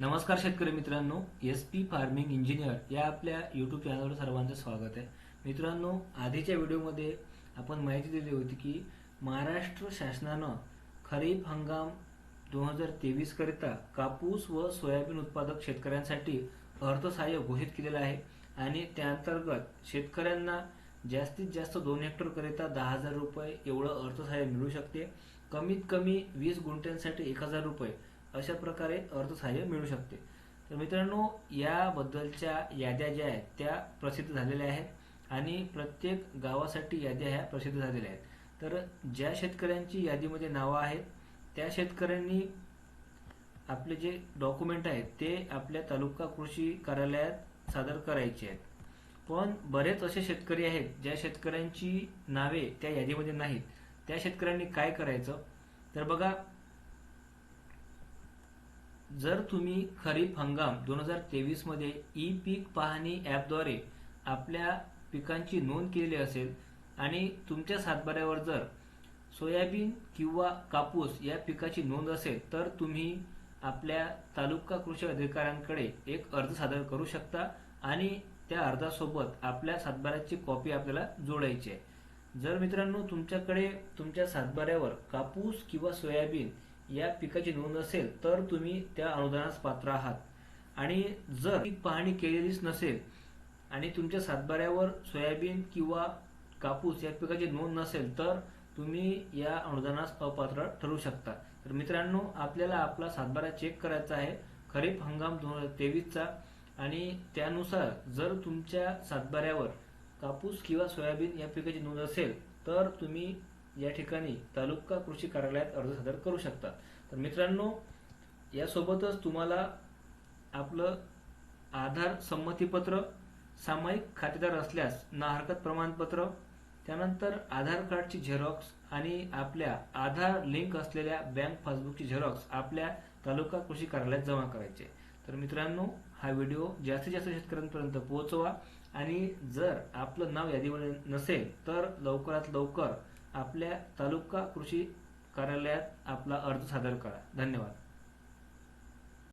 नमस्कार शेतकरी मित्रांनो एस पी फार्मिंग इंजिनियर या आपल्या यूट्यूब चॅनलवर सर्वांचं स्वागत आहे. मित्रांनो आधीच्या व्हिडिओमध्ये आपण माहिती दिली होती की महाराष्ट्र शासनानं खरीप हंगाम दोन हजार तेवीसकरिता कापूस व सोयाबीन उत्पादक शेतकऱ्यांसाठी अर्थसहाय्य घोषित केलेलं आहे आणि त्याअंतर्गत शेतकऱ्यांना जास्तीत जास्त दोन हेक्टरकरिता दहा हजार रुपये एवढं अर्थसहाय्य मिळू शकते. कमीत कमी वीस गुंठ्यांसाठी एक हजार रुपये अशा प्रकारे अर्थसहाय्य मिळू शकते. तर मित्रांनो याबद्दलच्या याद्या ज्या आहेत त्या प्रसिद्ध झालेल्या आहेत आणि प्रत्येक गावासाठी याद्या ह्या प्रसिद्ध झालेल्या आहेत. तर ज्या शेतकऱ्यांची यादीमध्ये नावं आहेत त्या शेतकऱ्यांनी आपले जे डॉक्युमेंट आहेत ते आपल्या तालुका कृषी कार्यालयात सादर करायचे आहेत. पण बरेच असे शेतकरी आहेत ज्या शेतकऱ्यांची नावे त्या यादीमध्ये नाहीत. त्या शेतकऱ्यांनी काय करायचं? तर बघा जर तुम्ही खरीप हंगाम दोन हजार तेवीसमध्ये ई पीक पाहणी ॲपद्वारे आपल्या पिकांची नोंद केलेली असेल आणि तुमच्या सातबाऱ्यावर जर सोयाबीन किंवा कापूस या पिकाची नोंद असेल तर तुम्ही आपल्या तालुका कृषी अधिकाऱ्यांकडे एक अर्ज सादर करू शकता आणि त्या अर्जासोबत आपल्या सातबाऱ्याची कॉपी आपल्याला जोडायची आहे. जर मित्रांनो तुमच्याकडे तुमच्या सातबाऱ्यावर कापूस किंवा सोयाबीन या पिकाची नोंद असेल तर तुम्ही त्या अनुदानास पात्र आहात. आणि जर पीक पाहणी केलेलीच नसेल आणि तुमच्या सातबाऱ्यावर सोयाबीन किंवा कापूस या पिकाची नोंद नसेल तर तुम्ही या अनुदानास अपात्र ठरू शकता. तर मित्रांनो आपल्याला आपला सातबारा चेक करायचा आहे. खरीप हंगाम दोन हजार तेवीसचा आणि त्यानुसार जर तुमच्या सातबाऱ्यावर कापूस किंवा सोयाबीन या पिकाची नोंद असेल तर तुम्ही या ठिकाणी तालुका कृषी कार्यालयात अर्ज सादर करू शकता तर मित्रांनो यासोबतच तुम्हाला आपलं आधार संमतीपत्र सामायिक खातेदार असल्यास ना हरकत प्रमाणपत्र त्यानंतर आधार कार्डची झेरॉक्स आणि आपल्या आधार लिंक असलेल्या बँक पासबुकची झेरॉक्स आपल्या तालुका कृषी कार्यालयात जमा करायचे. तर मित्रांनो हा व्हिडिओ जास्तीत जास्त शेतकऱ्यांपर्यंत पोहोचवा आणि जर आपलं नाव यादीमध्ये नसेल तर लवकरात लवकर आपल्या तालुका कृषी कार्यालयात आपला अर्ज सादर करा. धन्यवाद.